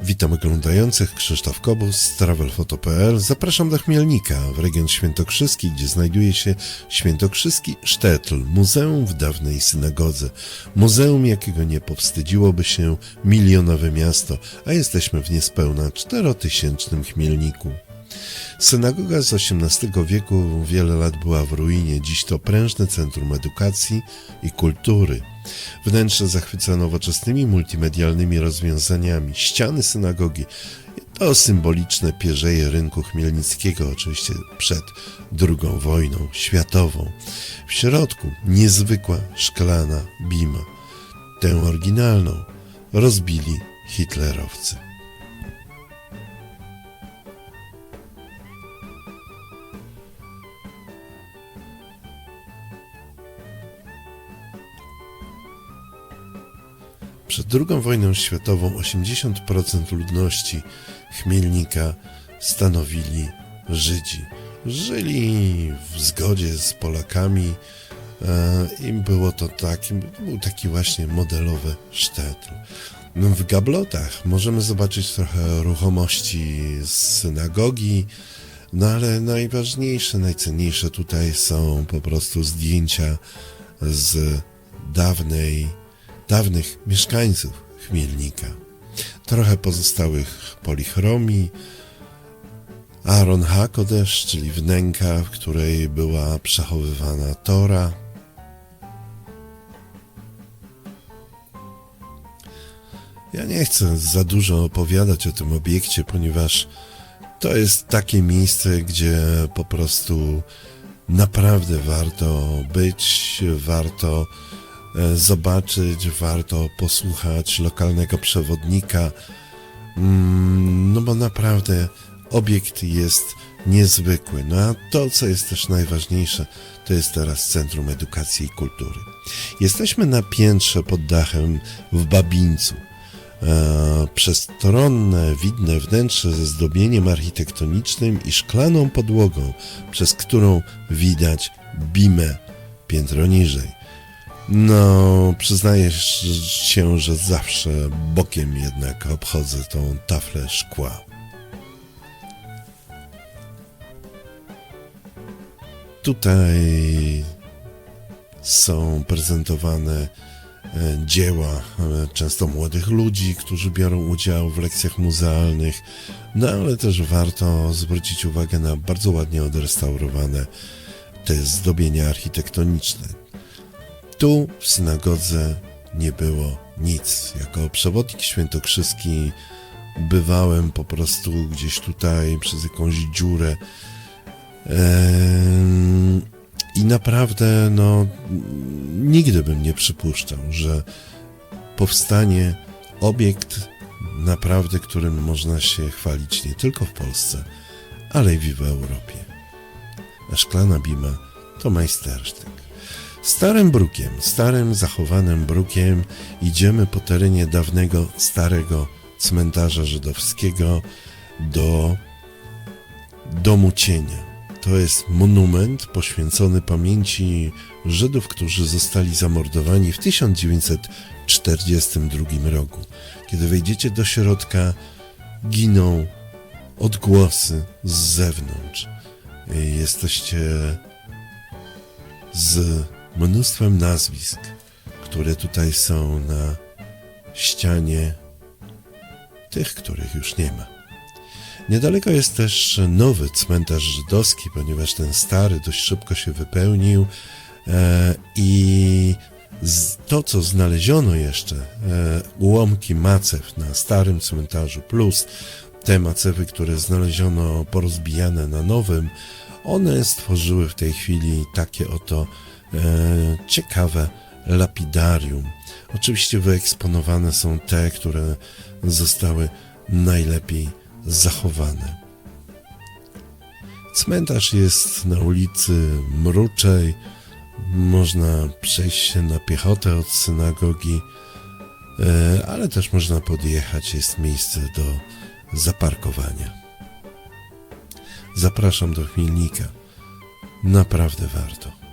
Witam oglądających Krzysztof Kobus z travelfoto.pl. Zapraszam do Chmielnika, w region świętokrzyski, gdzie znajduje się świętokrzyski sztetl, muzeum w dawnej synagodze. Muzeum, jakiego nie powstydziłoby się milionowe miasto, a jesteśmy w niespełna czterotysięcznym Chmielniku. Synagoga z XVIII wieku wiele lat była w ruinie, dziś to prężne centrum edukacji i kultury. Wnętrze zachwyca nowoczesnymi multimedialnymi rozwiązaniami. Ściany synagogi to symboliczne pierzeje rynku chmielnickiego, oczywiście przed II wojną światową. W środku niezwykła szklana bima. Tę oryginalną rozbili hitlerowcy. Przed II wojną światową 80% ludności Chmielnika stanowili Żydzi. Żyli w zgodzie z Polakami e, i było to taki, był taki właśnie modelowy sztetl. W gablotach możemy zobaczyć trochę ruchomości z synagogi, no ale najważniejsze, najcenniejsze tutaj są po prostu zdjęcia z dawnej dawnych mieszkańców Chmielnika. Trochę pozostałych polichromii, Aaron Hakodesz, czyli wnęka, w której była przechowywana Tora. Ja nie chcę za dużo opowiadać o tym obiekcie, ponieważ to jest takie miejsce, gdzie po prostu naprawdę warto być, warto zobaczyć, warto posłuchać lokalnego przewodnika, mm, no bo naprawdę obiekt jest niezwykły. No a to, co jest też najważniejsze, to jest teraz Centrum Edukacji i Kultury. Jesteśmy na piętrze pod dachem w Babińcu. E, przestronne, widne wnętrze ze zdobieniem architektonicznym i szklaną podłogą, przez którą widać bimę piętro niżej. No, przyznaję się, że zawsze bokiem jednak obchodzę tą taflę szkła. Tutaj są prezentowane e, dzieła e, często młodych ludzi, którzy biorą udział w lekcjach muzealnych, no ale też warto zwrócić uwagę na bardzo ładnie odrestaurowane te zdobienia architektoniczne. Tu w synagodze nie było nic. Jako przewodnik świętokrzyski bywałem po prostu gdzieś tutaj przez jakąś dziurę. I naprawdę, no, nigdy bym nie przypuszczał, że powstanie obiekt, naprawdę, którym można się chwalić nie tylko w Polsce, ale i w Europie. A szklana bima to majstersztyk. Starym brukiem, starym zachowanym brukiem idziemy po terenie dawnego, starego cmentarza żydowskiego do Domu Cienia. To jest monument poświęcony pamięci Żydów, którzy zostali zamordowani w 1942 roku. Kiedy wejdziecie do środka, giną odgłosy z zewnątrz. Jesteście z mnóstwem nazwisk, które tutaj są na ścianie tych, których już nie ma. Niedaleko jest też nowy cmentarz żydowski, ponieważ ten stary dość szybko się wypełnił e, i to, co znaleziono jeszcze, e, ułomki macew na starym cmentarzu, plus te macewy, które znaleziono porozbijane na nowym, one stworzyły w tej chwili takie oto ciekawe lapidarium. Oczywiście wyeksponowane są te, które zostały najlepiej zachowane. Cmentarz jest na ulicy Mruczej. Można przejść się na piechotę od synagogi, e, ale też można podjechać. Jest miejsce do zaparkowania. Zapraszam do Chmielnika. Naprawdę warto.